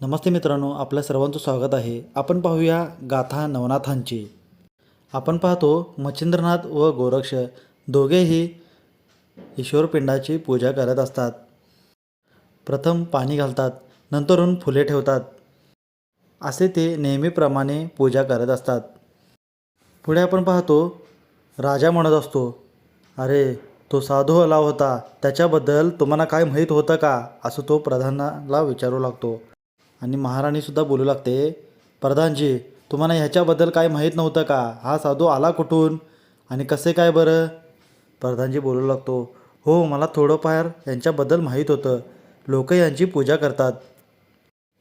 नमस्ते मित्रांनो आपल्या सर्वांचं स्वागत आहे. आपण पाहूया गाथा नवनाथांची. आपण पाहतो मच्छिंद्रनाथ व गोरक्ष दोघेही ईश्वरपिंडाची पूजा करत असतात. प्रथम पाणी घालतात नंतरून फुले ठेवतात. असे ते नेहमीप्रमाणे पूजा करत असतात. पुढे आपण पाहतो राजा म्हणत असतो अरे तो साधू आला होता त्याच्याबद्दल तुम्हाला काय माहीत होतं का? असं तो प्रधानाला विचारू लागतो. आणि महाराणीसुद्धा बोलू लागते प्रधानजी तुम्हाला ह्याच्याबद्दल काय माहीत नव्हतं का? हा साधू आला कुठून? आणि कसे काय बरं? प्रधानजी बोलू लागतो हो मला थोडंफार यांच्याबद्दल माहीत होतं. लोक यांची पूजा करतात.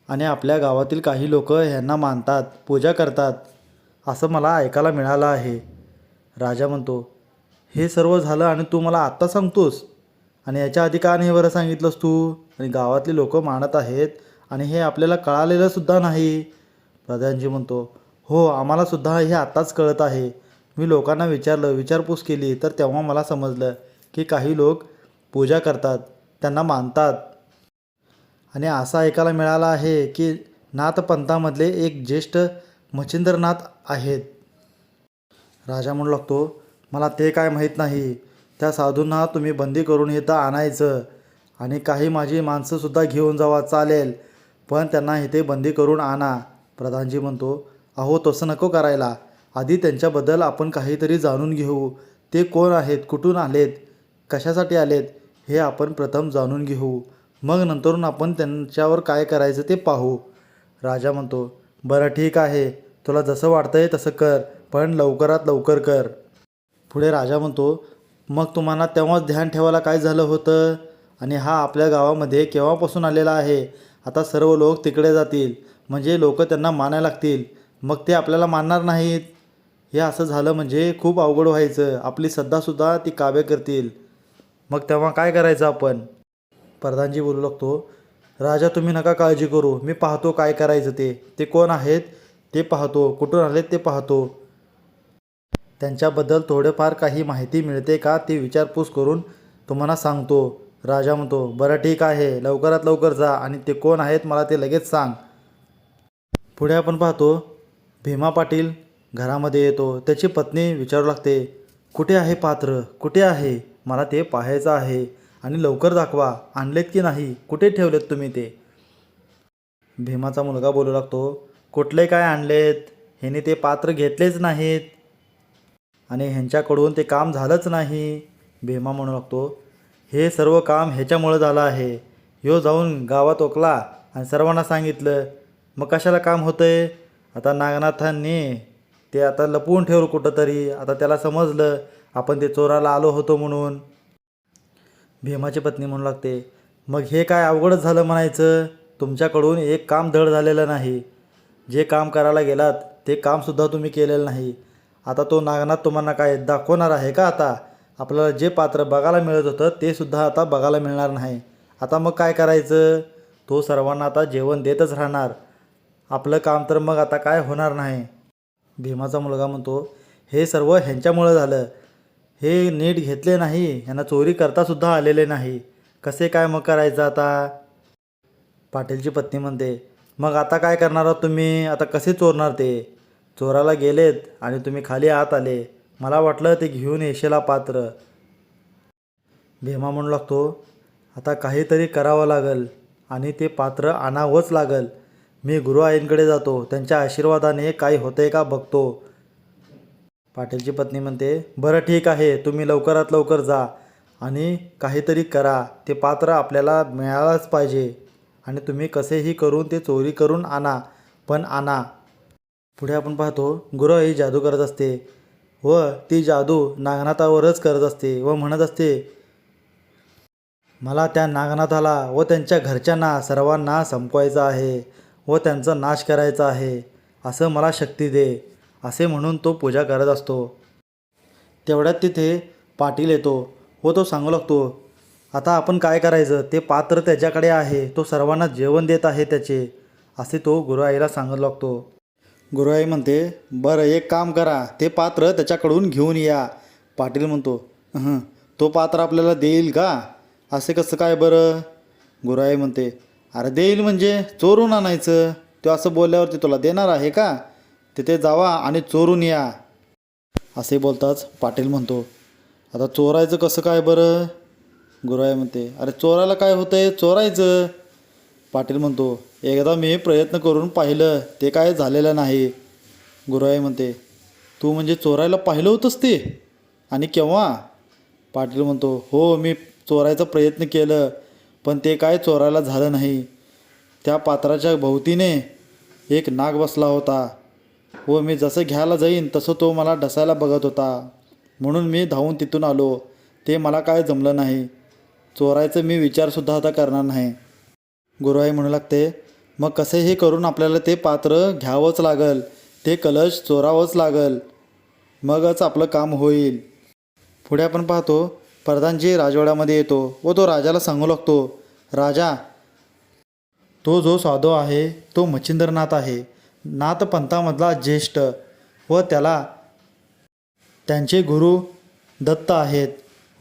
आणि आपल्या गावातील काही लोक ह्यांना मानतात पूजा करतात. असं मला ऐकायला मिळालं आहे. राजा म्हणतो हे सर्व झालं आणि तू मला आत्ता सांगतोस? आणि याच्या आधी का नाही बरं सांगितलंस तू? आणि गावातली लोक मानत आहेत आणि हे आपल्याला कळालेलं सुद्धा नाही. प्रधानजी म्हणतो हो आम्हाला सुद्धा हे आत्ताच कळत आहे. मी लोकांना विचारलं विचारपूस केली तर तेव्हा मला समजलं की काही लोक पूजा करतात त्यांना मानतात. आणि असा ऐकायला मिळाला आहे की नाथपंथामधले एक ज्येष्ठ मच्छिंद्रनाथ आहेत. राजा म्हणू लागतो मला ते काय माहीत नाही. त्या साधूंना तुम्ही बंदी करून इथं आणायचं आणि काही माझी माणसंसुद्धा घेऊन जावा चालेल. पण त्यांना इथे बंदी करून आणा. प्रधानजी म्हणतो अहो तसं नको करायला. आधी त्यांच्याबद्दल आपण काहीतरी जाणून घेऊ. ते कोण आहेत? कुठून आलेत? कशासाठी आलेत? हे आपण प्रथम जाणून घेऊ. मग नंतरून आपण त्यांच्यावर काय करायचं ते पाहू. राजा म्हणतो बरं ठीक आहे. तुला जसं वाटतंय तसं कर पण लवकरात लवकर कर. पुढे राजा म्हणतो मग तुम्हाला तेव्हाच ध्यान ठेवायला काय झालं होतं? आणि हा आपल्या गावामध्ये केव्हापासून आलेला आहे? आता सर्व लोक तिकडे जातील. म्हणजे लोक त्यांना मानायला लागतील. मग ते आपल्याला मानणार नाहीत. हे असं झालं म्हणजे खूप अवघड व्हायचं. आपली सध्यासुद्धा ती काव्य करतील. मग तेव्हा काय करायचं आपण? प्रधानजी बोलू लागतो राजा तुम्ही नका काळजी करू. मी पाहतो काय करायचं ते. ते कोण आहेत? ते पाहतो. कुठून आलेत ते पाहतो. त्यांच्याबद्दल थोडेफार काही माहिती मिळते का ते विचारपूस करून तुम्हाला सांगतो. राजा म्हणतो बरं ठीक आहे लवकरात लवकर जा आणि ते कोण आहेत मला ते लगेच सांग. पुढे आपण पाहतो भीमा पाटील घरामध्ये येतो. त्याची पत्नी विचारू लागते कुठे आहे पात्र? कुठे आहे? मला ते पाहायचं आहे आणि लवकर दाखवा. आणलेत की नाही? कुठे ठेवलेत तुम्ही ते? भीमाचा मुलगा बोलू लागतो कुठले काय आणलेत? ह्याने ते पात्र घेतलेच नाहीत आणि ह्यांच्याकडून ते काम झालंच नाही. भीमा म्हणू लागतो हे सर्व काम ह्याच्यामुळं झालं आहे. ह्यो जाऊन गावात ओकला आणि सर्वांना सांगितलं मग कशाला काम होतं आहे आता नागनाथांनी ते आता लपवून ठेवलं कुठंतरी. आता त्याला समजलं आपण ते चोराला आलो होतो म्हणून. भीमाची पत्नी म्हणू लागते मग हे काय अवघडच झालं म्हणायचं? तुमच्याकडून एक काम धड झालेलं नाही. जे काम करायला गेलात ते कामसुद्धा तुम्ही केलेलं नाही. आता तो नागनाथ तुम्हाला काय दाखवणार आहे का आता? आपल्याला जे पात्र बघायला मिळत होतं ते सुद्धा आता बघायला मिळणार नाही. आता मग काय करायचं? तो सर्वांना आता जेवण देतच राहणार. आपलं काम तर मग आता काय होणार नाही. भीमाचा मुलगा म्हणतो हे सर्व ह्यांच्यामुळं झालं. हे नीट घेतले नाही ह्यांना चोरी करतासुद्धा आलेले नाही. कसे काय मग करायचं आता? पाटीलची पत्नी म्हणते मग आता काय करणार आहात तुम्ही? आता कसे चोरणार ते? चोराला गेलेत आणि तुम्ही खाली आत आले. मला वाटलं ते घेऊन येशेला पात्र. भीमा म्हणू लागतो आता काहीतरी करावं लागल आणि ते पात्र आणावंच लागल. मी गुरु आईंकडे जातो त्यांच्या आशीर्वादाने काही होतंय का बघतो. पाटीलची पत्नी म्हणते बरं ठीक आहे तुम्ही लवकरात लवकर जा आणि काहीतरी करा ते पात्र आपल्याला मिळालंच पाहिजे आणि तुम्ही कसेही करून ते चोरी करून आणा पण आणा. पुढे आपण पाहतो गुरु आई जादू करत असते. व ती जादू नागनाथावरच करत असते व म्हणत असते मला त्या नागनाथाला व त्यांच्या घरच्यांना सर्वांना संपवायचं आहे व त्यांचा नाश करायचा आहे असं मला शक्ती दे असे म्हणून तो पूजा करत असतो. तेवढ्यात तिथे पाटील येतो व तो सांगू लागतो आता आपण काय करायचं? ते पात्र त्याच्याकडे आहे तो सर्वांना जेवण देत आहे त्याचे असे तो गुरुआईला सांगत लागतो. गुरुआई म्हणते बरं एक काम करा ते पात्र त्याच्याकडून घेऊन या. पाटील म्हणतो हं तो पात्र आपल्याला देईल का? असे कसं काय बरं? गुरुआई म्हणते अरे देईल म्हणजे चोरून आणायचं. तो असं बोलल्यावरती तुला देणार आहे का? तिथे जावा आणि चोरून या. असे बोलताच पाटील म्हणतो आता चोरायचं कसं काय बरं? गुरुआई म्हणते अरे चोरायला काय होतंय? चोरायचं. पाटील म्हणतो एकदा मी प्रयत्न करून पाहिलं ते काय झालेलं नाही. गुरुआई म्हणते तू म्हणजे चोरायला पाहिलं होतंस ते? आणि केव्हा? पाटील म्हणतो हो मी चोरायचा प्रयत्न केलं पण ते काय चोरायला झालं नाही. त्या पात्राच्या भोवतीने एक नाग बसला होता. व मी जसं घ्यायला जाईन तसं तो मला ढसायला बघत होता. म्हणून मी धावून तिथून आलो. ते मला काय जमलं नाही. चोरायचं मी विचारसुद्धा आता करणार नाही. गुरुआई म्हणू लागते मग कसेही करून आपल्याला ते पात्र घ्यावंच लागल ते कलश चोरावंच लागल. मगच आपलं काम होईल. पुढे आपण पाहतो प्रधानजी राजवाड्यामध्ये येतो व तो राजाला सांगू लागतो राजा तो जो स्वादो आहे तो मच्छिंद्रनाथ आहे. नाथ पंथामधला ज्येष्ठ व त्याला त्यांचे गुरु दत्त आहेत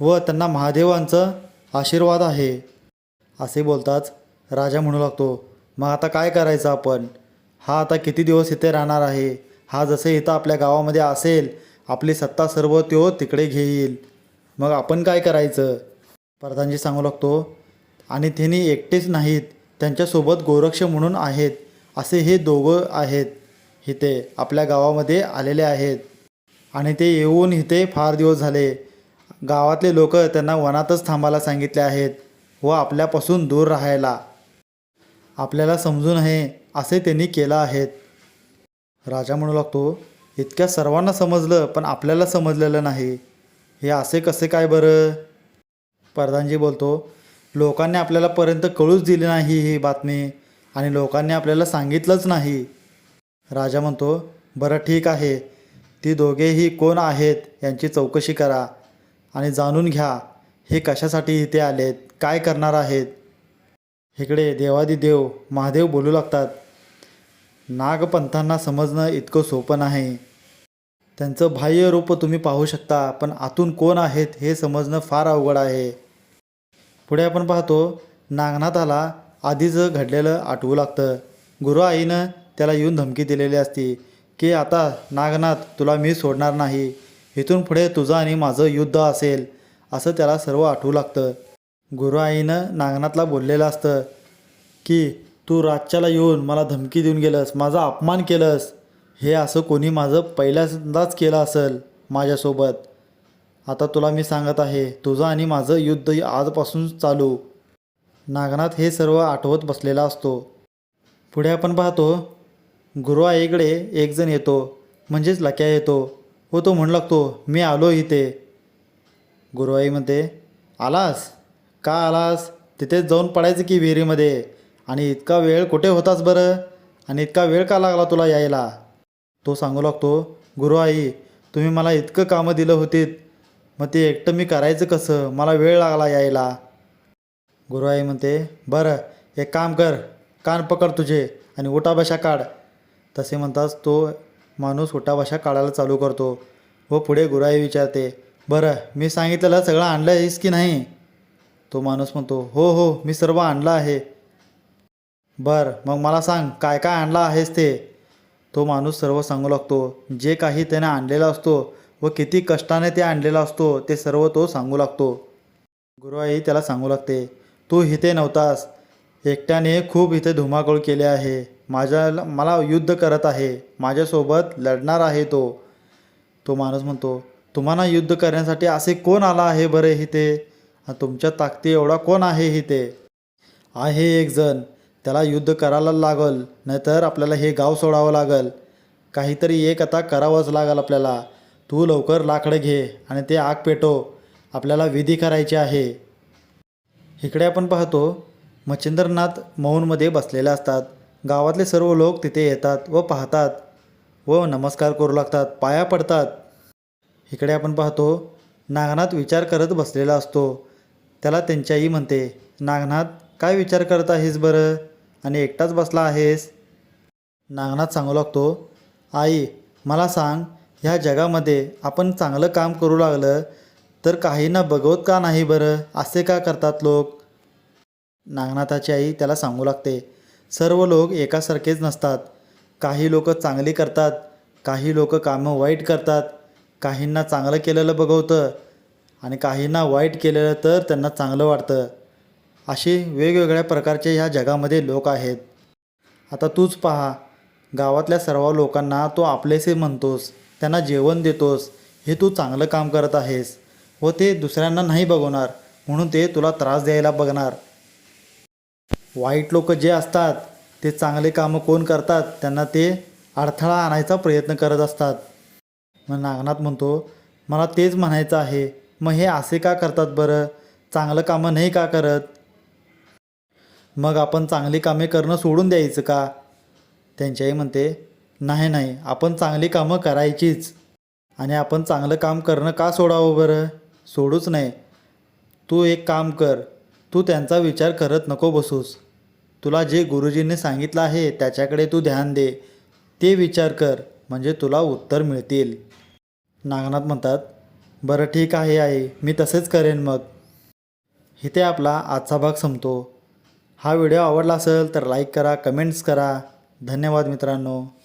व त्यांना महादेवांचं आशीर्वाद आहे. असे बोलताच राजा म्हणू लागतो मग आता काय करायचं आपण? हा आता किती दिवस इथे राहणार आहे? हा जसं इथं आपल्या गावामध्ये असेल आपली सत्ता सर्व तो तिकडे घेईल. मग आपण काय करायचं? प्रधानजी सांगू लागतो आणि त्यांनी एकटेच नाहीत त्यांच्यासोबत गोरक्ष म्हणून आहेत असे हे दोघं आहेत इथे आपल्या गावामध्ये आलेले आहेत. आणि ते येऊन इथे फार दिवस झाले. गावातले लोक त्यांना वनातच थांबायला सांगितले आहेत व आपल्यापासून दूर राहायला. आपल्याला समजू नये असे त्यांनी केलं आहेत. राजा म्हणू लागतो इतक्या सर्वांना समजलं पण आपल्याला समजलेलं नाही. हे असे कसे काय बरं? प्रधानजी बोलतो लोकांनी आपल्यालापर्यंत कळूच दिली नाही ही बातमी आणि लोकांनी आपल्याला सांगितलंच नाही. राजा म्हणतो बरं ठीक आहे ती दोघेही कोण आहेत यांची चौकशी करा आणि जाणून घ्या हे कशासाठी इथे आलेत काय करणार आहेत? इकडे देवादिदेव महादेव बोलू लागतात. नागपंथांना समजणं इतकं सोपं नाही. त्यांचं बाह्य रूप तुम्ही पाहू शकता पण आतून कोण आहेत हे समजणं फार अवघड आहे. पुढे आपण पाहतो नागनाथाला आधीच घडलेलं आठवू लागतं. गुरु आईनं त्याला येऊन धमकी दिलेली असती की आता नागनाथ तुला मी सोडणार नाही. इथून पुढे तुझं आणि माझं युद्ध असेल असं त्याला सर्व आठवू लागतं. गुरु आईनं नागनाथला बोललेलं असतं की तू रातच्याला येऊन मला धमकी देऊन गेलंस माझा अपमान केलंस. हे असं कोणी माझं पहिल्यांदाच केलं असेल माझ्यासोबत. आता तुला मी सांगत आहे तुझं आणि माझं युद्ध आजपासून चालू. नागनाथ हे सर्व आठवत बसलेला असतो. पुढे आपण पाहतो गुरु आईकडे येतो म्हणजेच लक्या येतो. हो तो म्हणू लागतो मी आलो इथे. गुरुआई म्हणते आलास? का आलास तिथेच जाऊन पडायचं की विहिरीमध्ये? आणि इतका वेळ कुठे होतास बरं? आणि इतका वेळ का लागला तुला यायला? तो सांगू लागतो गुरु आई तुम्ही मला इतकं कामं दिलं होतीत. मग ते एकटं मी करायचं कसं? मला वेळ लागला यायला. गुरु आई म्हणते बरं एक काम कर. कान पकड तुझे आणि उठाबशा काढ. तसे म्हणताच तो माणूस उठाबशा काढायला चालू करतो. व पुढे गुराई विचारते बरं मी सांगितलेलं सगळं आणलं आहेस की नाही? तो माणूस म्हणतो हो हो मी सर्व आणलं आहे. बर मग मला सांग काय काय आणलं आहेस ते? तो माणूस सर्व सांगू लागतो जे काही त्याने आणलेला असतो व किती कष्टाने ते आणलेला असतो ते सर्व तो सांगू लागतो. गुरुआई त्याला सांगू लागते तू इथे नव्हतास. एकट्याने खूप इथे धुमाकूळ केले आहे. माझ्या मला युद्ध करत आहे. माझ्यासोबत लढणार आहे तो. तो माणूस म्हणतो तुम्हाला युद्ध करण्यासाठी असे कोण आला आहे बरे इथे? तुमच्या ताकदी एवढा कोण आहे इथे आहे एक जण. त्याला युद्ध करायला लागल नाहीतर आपल्याला हे गाव सोडावं लागल. काहीतरी एक आता करावंच लागल आपल्याला. तू लवकर लाकडं घे आणि ते आग पेटो आपल्याला विधी करायची आहे. इकडे आपण पाहतो मच्छिंद्रनाथ मौनमध्ये बसलेले असतात. गावातले सर्व लोक तिथे येतात व पाहतात. व नमस्कार करू लागतात पाया पडतात. इकडे आपण पाहतो नागनाथ विचार करत बसलेला असतो. त्याला त्यांची आई म्हणते नागनाथ काय विचार करत आहेस बरं? आणि एकटाच बसला आहेस? नागनाथ सांगू लागतो आई मला सांग ह्या जगामध्ये आपण चांगलं काम करू लागलं तर काहींना बघवत का नाही बरं? असे का करतात लोक? नागनाथाची आई त्याला सांगू लागते सर्व लोक एकासारखेच नसतात. काही लोक चांगली करतात काही लोक कामं वाईट करतात. काहींना चांगलं केलेलं बघवतं आणि काहींना वाईट केलेलं तर त्यांना चांगलं वाटतं. असे वेगवेगळ्या प्रकारचे ह्या जगामध्ये लोक आहेत. आता तूच पहा गावातल्या सर्व लोकांना तो आपलेसे म्हणतोस त्यांना जेवण देतोस हे तू चांगलं काम करत आहेस व ते दुसऱ्यांना नाही बघवणार म्हणून ते तुला त्रास द्यायला बघणार. वाईट लोक जे असतात ते चांगले कामं कोण करतात त्यांना ते अडथळा आणायचा प्रयत्न करत असतात. मग नागनाथ म्हणतो मला तेच म्हणायचं आहे मग हे असे का करतात बरं? चांगलं कामं नाही का करत? मग आपण चांगली कामे करणं सोडून द्यायचं का? त्यांच्याही म्हणते नाही नाही आपण चांगली कामं करायचीच. आणि आपण चांगलं काम करणं का सोडावं बरं? सोडूच नाही. तू एक काम कर. तू त्यांचा विचार करत नको बसूस. तुला जे गुरुजींनी सांगितलं आहे त्याच्याकडे तू ध्यान दे. ते विचार कर म्हणजे तुला उत्तर मिळतील. नागनाथ म्हणतात बरं ठीक आहे आई. मी तसेच करेन मग. इथे आपला आजचा भाग संपतो. हा व्हिडिओ आवडला असेल तर लाईक करा कमेंट्स करा. धन्यवाद मित्रांनो.